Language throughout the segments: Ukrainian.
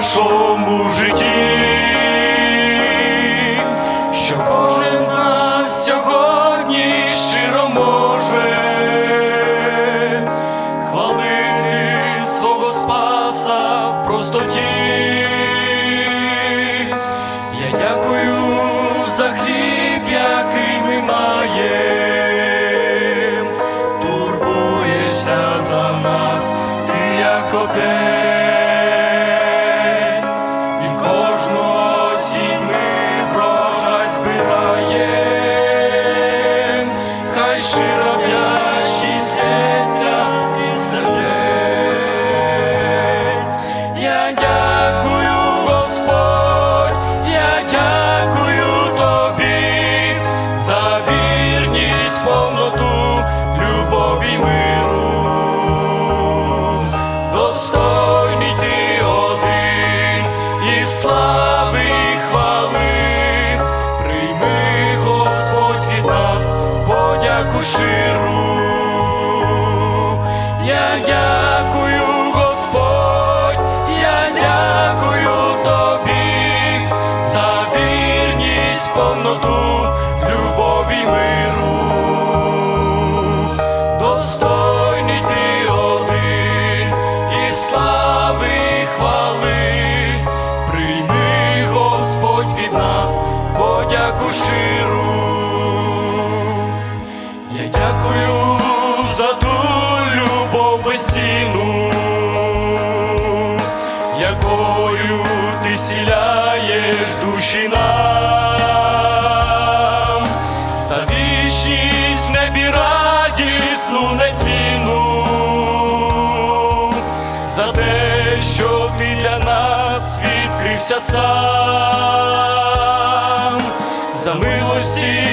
нашому житті, що кожен з нас сьогодні щиро може хвалити свого Спаса в простоті. Я дякую за хліб, який ми маєм. Турбуєшся за нас, ти як отець, Shira. Душі нам, за вічність в небі радісну нетлінну, за те, що ти для нас відкрився сам, за милості,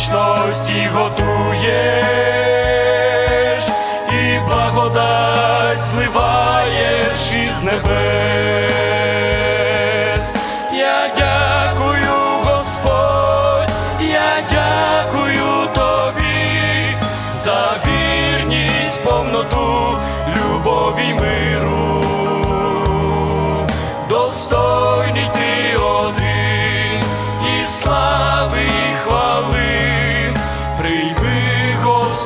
вічності готуєш, і благодать зливаєш із небес.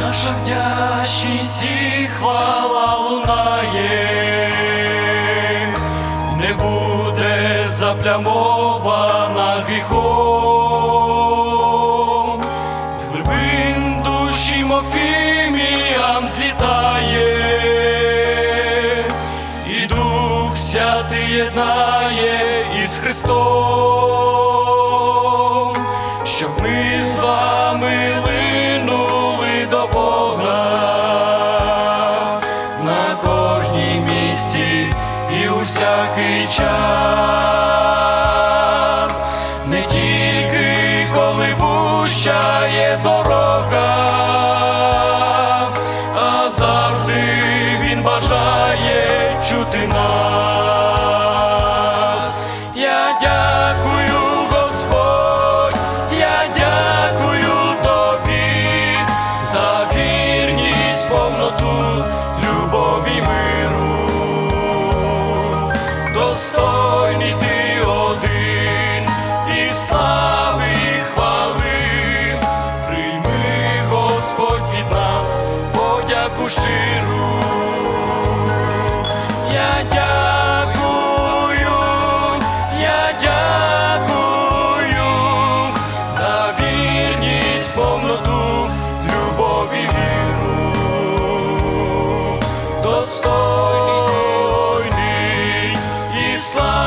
Наша вдячність і хвала лунає, не буде заплямована гріхом, з глибин душі Мофіміям злітає, і Дух Святий єднає із Христом, всякий час, не тільки коли вущає дорога, а завжди він бажає чути нас. Щиру. Я дякую, я дякую за вірність, повноту, любов і віру. Достойний і славний